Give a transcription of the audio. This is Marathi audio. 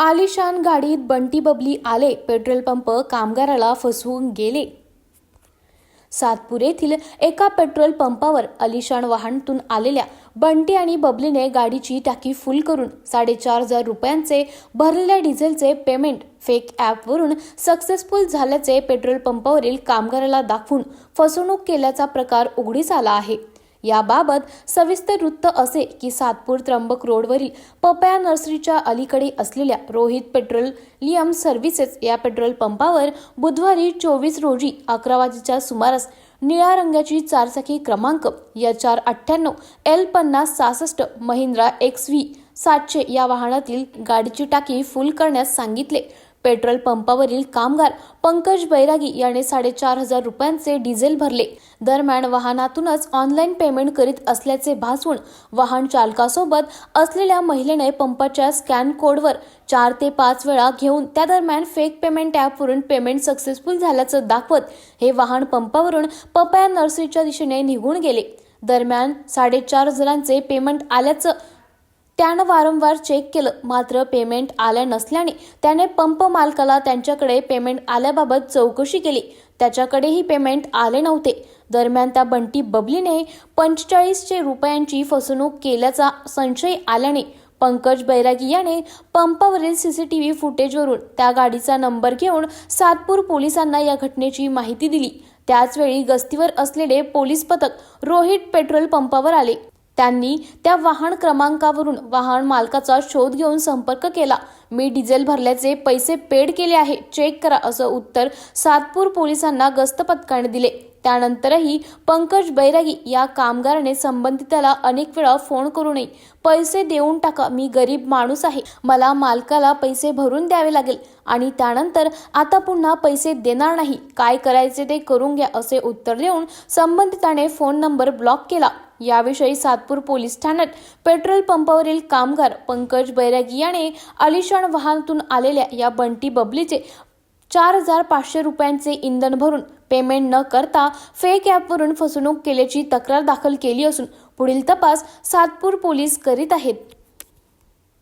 आलिशान गाडीत बंटी बबली आले पेट्रोल पंप कामगाराला फसवून गेले. सातपूर येथील एका पेट्रोल पंपावर अलिशान वाहनातून आलेल्या बंटी आणि बबलीने गाडीची टाकी फुल करून साडेचार हजार रुपयांचे भरलेल्या डिझेलचे पेमेंट फेक ॲपवरून सक्सेसफुल झाल्याचे पेट्रोल पंपावरील कामगाराला दाखवून फसवणूक केल्याचा प्रकार उघडीस आला आहे. याबाबत सविस्तर वृत्त असे की सातपूर त्र्यंबक रोडवरील पपया नर्सरीच्या अलीकडे असलेल्या रोहित पेट्रोलियम सर्व्हिसेस या पेट्रोल पंपावर बुधवारी चोवीस रोजी अकरा वाजेच्या सुमारास निळ्या रंगाची चारचाकी क्रमांक या चार अठ्ठ्याण्णव एल पन्नास सहासष्ट महिंद्रा एक्स व्ही सातशे या वाहनातील गाडीची टाकी फुल करण्यास सांगितले. पेट्रोल पंपावरील कामगार पंकज बैरागी याने साडेचार हजार रुपयांचे डिझेल भरले. दरम्यान वाहनातूनच ऑनलाईन पेमेंट करीत असल्याचे भासवून वाहन चालकासोबत असलेल्या महिलेने पंपाच्या स्कॅन कोडवर चार ते पाच वेळा घेऊन त्या दरम्यान फेक पेमेंट ॲपवरून पेमेंट सक्सेसफुल झाल्याचं दाखवत हे वाहन पंपावरून पपया नर्सरीच्या दिशेने निघून गेले. दरम्यान साडेचार हजारांचे पेमेंट आल्याचं त्यानं वारंवार चेक केलं. मात्र पेमेंट आल्या नसल्याने त्याने पंप मालकाला त्यांच्याकडे पेमेंट आल्याबाबत चौकशी केली. त्याच्याकडेही पेमेंट आले नव्हते. दरम्यान त्या बंटी बबलीने पंचेचाळीसशे रुपयांची फसवणूक केल्याचा संशय आल्याने पंकज बैरागी याने पंपावरील सीसीटीव्ही फुटेजवरून त्या गाडीचा नंबर घेऊन सातपूर पोलिसांना या घटनेची माहिती दिली. त्याचवेळी गस्तीवर असलेले पोलीस पथक रोहित पेट्रोल पंपावर आले. त्यांनी त्या वाहन क्रमांकावरून वाहन मालकाचा शोध घेऊन संपर्क केला. मी डिझेल भरल्याचे पैसे पेड केले आहे चेक करा असं उत्तर सातपूर पोलिसांना गस्त पथकाने दिले. त्यानंतरही पंकज बैरागी या कामगाराने संबंधिताला अनेक वेळा फोन करूनही पैसे देऊन टाका मी गरीब माणूस आहे. मला मालकाला पैसे भरून द्यावे लागेल आणि त्यानंतर आता पुन्हा पैसे देणार नाही. काय करायचे ते करून घ्या असे उत्तर देऊन संबंधिताने फोन नंबर ब्लॉक केला. याविषयी सातपूर पोलीस ठाण्यात पेट्रोल पंपावरील कामगार पंकज बैरागी याने आलिशान वाहनातून आलेल्या या बंटी बबलीचे चार हजार पाचशे रुपयांचे इंधन भरून पेमेंट न करता फेक ॲपवरून फसवणूक केल्याची तक्रार दाखल केली असून पुढील तपास सातपूर पोलीस करीत आहेत.